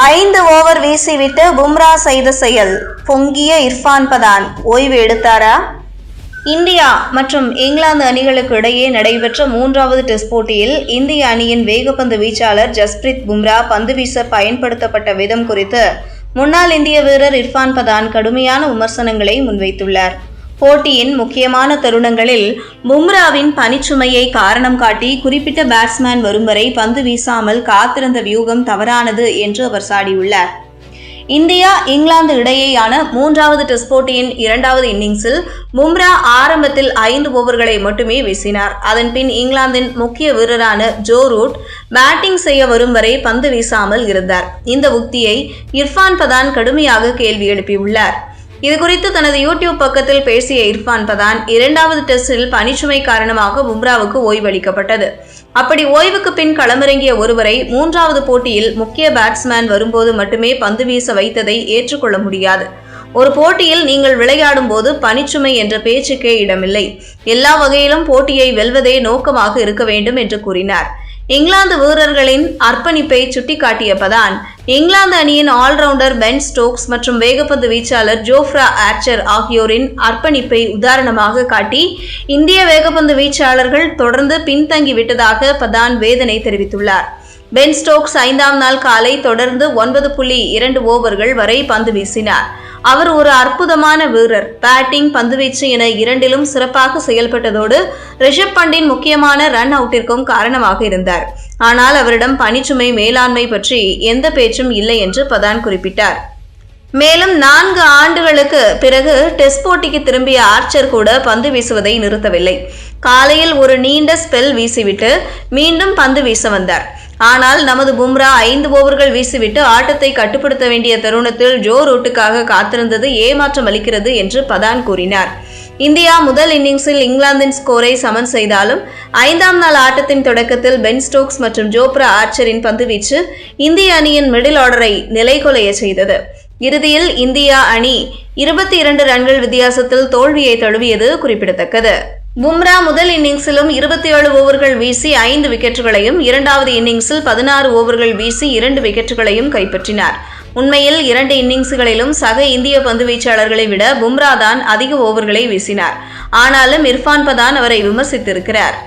ஐந்து ஓவர் வீசிவிட்டு பும்ரா செய்த செயல். பொங்கிய இர்ஃபான் பதான். ஓய்வு எடுத்தாரா? இந்தியா மற்றும் இங்கிலாந்து அணிகளுக்கு இடையே நடைபெற்ற மூன்றாவது டெஸ்ட் போட்டியில் இந்திய அணியின் வேகப்பந்து வீச்சாளர் ஜஸ்பிரித் பும்ரா பந்து வீச பயன்படுத்தப்பட்ட விதம் குறித்து முன்னாள் இந்திய வீரர் இர்ஃபான் பதான் கடுமையான விமர்சனங்களை முன்வைத்துள்ளார். போட்டியின் முக்கியமான தருணங்களில் பும்ராவின் பனிச்சுமையை காரணம் காட்டி குறிப்பிட்ட பேட்ஸ்மேன் வரும் வரை பந்து வீசாமல் காத்திருந்த வியூகம் தவறானது என்று அவர் சாடியுள்ளார். இந்தியா இங்கிலாந்து இடையேயான மூன்றாவது டெஸ்ட் போட்டியின் இரண்டாவது இன்னிங்ஸில் பும்ரா ஆரம்பத்தில் ஐந்து ஓவர்களை மட்டுமே வீசினார். அதன்பின் இங்கிலாந்தின் முக்கிய வீரரான ஜோ ரூட் பேட்டிங் செய்ய வரும் வரை பந்து வீசாமல் இருந்தார். இந்த உக்தியை இர்ஃபான் பதான் கடுமையாக கேள்வி எழுப்பியுள்ளார். இதுகுறித்து தனது யூடியூப் பக்கத்தில் பேசிய இர்ஃபான் பதான் இரண்டாவது டெஸ்டில் பனிச்சுமை காரணமாக பும்ராவுக்கு ஓய்வளிக்கப்பட்டது. அப்படி ஓய்வுக்கு பின் களமிறங்கிய ஒருவரை மூன்றாவது போட்டியில் முக்கிய பேட்ஸ்மேன் வரும்போது மட்டுமே பந்து வீச வைத்ததை ஏற்றுக்கொள்ள முடியாது. ஒரு போட்டியில் நீங்கள் விளையாடும் போது பனிச்சுமை என்ற பேச்சுக்கே இடமில்லை. எல்லா வகையிலும் போட்டியை வெல்வதே நோக்கமாக இருக்க வேண்டும் என்று கூறினார். இங்கிலாந்து வீரர்களின் அர்ப்பணிப்பை சுட்டிக்காட்டிய பதான் இங்கிலாந்து அணியின் ஆல்ரவுண்டர் பென் ஸ்டோக்ஸ் மற்றும் வேகப்பந்து வீச்சாளர் ஜோஃப்ரா ஆர்ச்சர் ஆகியோரின் அர்ப்பணிப்பை உதாரணமாக காட்டி இந்திய வேகப்பந்து வீச்சாளர்கள் தொடர்ந்து பின்தங்கி விட்டதாக பதான் வேதனை தெரிவித்துள்ளார். பென் ஸ்டோக்ஸ் ஐந்தாம் நாள் காலை தொடர்ந்து ஒன்பது புள்ளி இரண்டு ஓவர்கள் வரை பந்து வீசினார். அவர் ஒரு அற்புதமான வீரர். பேட்டிங் பந்துவீச்சு என இரண்டிலும் சிறப்பாக செயல்பட்டதோடு ரிஷப் பண்டின் முக்கியமான ரன் அவுட்டிற்கும் காரணமாக இருந்தார். ஆனால் அவரிடம் பணிச்சுமை மேலாண்மை பற்றி எந்த பேச்சும் இல்லை என்று பதான் குறிப்பிட்டார். மேலும் நான்கு ஆண்டுகளுக்கு பிறகு டெஸ்ட் போட்டிக்கு திரும்பிய ஆர்ச்சர் கூட பந்து வீசுவதை நிறுத்தவில்லை. காலையில் ஒரு நீண்ட ஸ்பெல் வீசிவிட்டு மீண்டும் பந்து வீச வந்தார். ஆனால் நமது பும்ரா ஐந்து ஓவர்கள் வீசிவிட்டு ஆட்டத்தை கட்டுப்படுத்த வேண்டிய தருணத்தில் ஜோ ரூட்டுக்காக காத்திருந்தது ஏமாற்றம் அளிக்கிறது என்று பதான் கூறினார். இந்தியா முதல் இன்னிங்ஸில் இங்கிலாந்தின் ஸ்கோரை சமன் செய்தாலும் ஐந்தாம் நாள் ஆட்டத்தின் தொடக்கத்தில் பென் ஸ்டோக்ஸ் மற்றும் ஜோப்ரா ஆர்ச்சரின் பந்துவீச்சு இந்திய அணியின் மிடில் ஆர்டரை நிலைகொலைய செய்தது. இறுதியில் இந்தியா அணி இருபத்தி இரண்டு ரன்கள் வித்தியாசத்தில் தோல்வியை தழுவியது குறிப்பிடத்தக்கது. பும்ரா முதல் இன்னிங்ஸிலும் இருபத்தி ஏழு ஓவர்கள் வீசி ஐந்து விக்கெட்டுகளையும் இரண்டாவது இன்னிங்ஸில் பதினாறு ஓவர்கள் வீசி இரண்டு விக்கெட்டுகளையும் கைப்பற்றினார். உண்மையில் இரண்டு இன்னிங்ஸ்களிலும் சக இந்திய பந்து வீச்சாளர்களை விட பும்ரா தான் அதிக ஓவர்களை வீசினார். ஆனாலும் இர்ஃபான் பதான் அவரை விமர்சித்திருக்கிறார்.